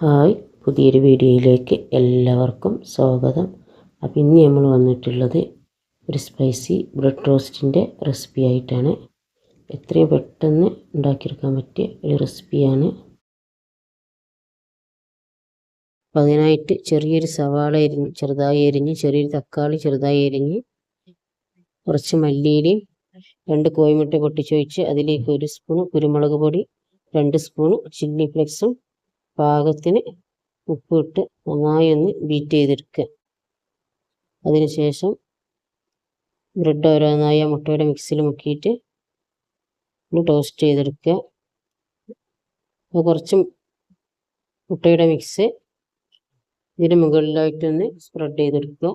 Hi പുതിയൊരു വീഡിയോയിലേക്ക് എല്ലാവർക്കും സ്വാഗതം. അപ്പോൾ ഇന്ന് നമ്മൾ വന്നിട്ടുള്ളത് ഒരു സ്പൈസി ബ്രെഡ് റോസ്റ്റിന്റെ റെസിപ്പി ആയിട്ടാണ്. എത്രയും പെട്ടെന്ന് ഉണ്ടാക്കിയെടുക്കാൻ പറ്റിയ ഒരു റെസിപ്പിയാണ് അപ്പോൾ അതിനായിട്ട് ചെറിയൊരു സവാള എരിഞ്ഞ് ചെറുതായി എരിഞ്ഞ് ചെറിയൊരു തക്കാളി ചെറുതായി എരിഞ്ഞ് കുറച്ച് മല്ലിയിലയും രണ്ട് കോഴിമുട്ട പൊട്ടിച്ചൊഴിച്ച് അതിലേക്ക് ഒരു സ്പൂൺ കുരുമുളക് പൊടി രണ്ട് സ്പൂൺ ചില്ലി ഫ്ലെക്സും പാകത്തിന് ഉപ്പിട്ട് നന്നായി ഒന്ന് ബീറ്റ് ചെയ്തെടുക്കുക. അതിനുശേഷം ബ്രെഡ് ഓരോന്നായി ആ മുട്ടയുടെ മിക്സിയിൽ മുക്കിയിട്ട് ഒന്ന് ടോസ്റ്റ് ചെയ്തെടുക്കുക. അപ്പോൾ കുറച്ച് മുട്ടയുടെ മിക്സ് ഇതിന് മുകളിലായിട്ടൊന്ന് സ്പ്രെഡ് ചെയ്തെടുക്കുക.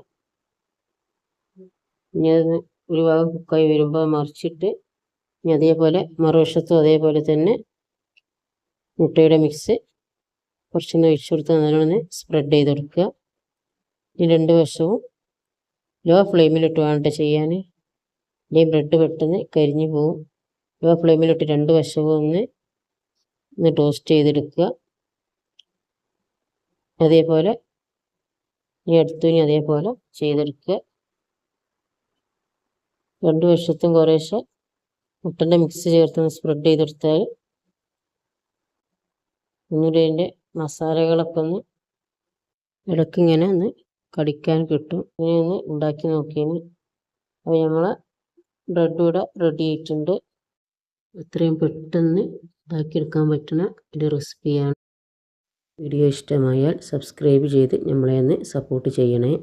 ഇനി അത് ഒരു ഭാഗം കുക്കായി വരുമ്പോൾ മറിച്ചിട്ട് ഇനി അതേപോലെ മറുവശത്തും അതേപോലെ തന്നെ മുട്ടയുടെ മിക്സ് കുറച്ചൊന്ന് ഒഴിച്ചു കൊടുത്ത് നല്ലോണം സ്പ്രെഡ് ചെയ്ത് കൊടുക്കുക. ഈ രണ്ട് വശവും ലോ ഫ്ലെയിമിലിട്ട് വേണ്ട ചെയ്യാൻ. ഈ ബ്രെഡ് പെട്ടെന്ന് കരിഞ്ഞു പോകും. ലോ ഫ്ലെയിമിലിട്ട് രണ്ട് വശവും ഒന്ന് ഒന്ന് ടോസ്റ്റ് ചെയ്തെടുക്കുക. അതേപോലെ ഈ അടുത്തുനി അതേപോലെ ചെയ്തെടുക്കുക. രണ്ട് വശത്തും കുറേശ്ശെ മുട്ടന്റെ മിക്സ് ചേർത്ത് സ്പ്രെഡ് ചെയ്തെടുത്താൽ ഒന്നുകൂടി അതിന്റെ മസാലകളൊക്കെ ഒന്ന് ഇടയ്ക്കിങ്ങനെ ഒന്ന് കടിക്കാൻ കിട്ടും. ഇങ്ങനെ ഒന്ന് ഉണ്ടാക്കി നോക്കിയാൽ അപ്പോൾ നമ്മളെ ബ്രെഡ് ഇവിടെ റെഡി ആയിട്ടുണ്ട്. എത്രയും പെട്ടെന്ന് ഉണ്ടാക്കിയെടുക്കാൻ പറ്റുന്ന ഒരു റെസിപ്പിയാണ് വീഡിയോ ഇഷ്ടമായാൽ സബ്സ്ക്രൈബ് ചെയ്ത് നമ്മളെ ഒന്ന് സപ്പോർട്ട് ചെയ്യണേ.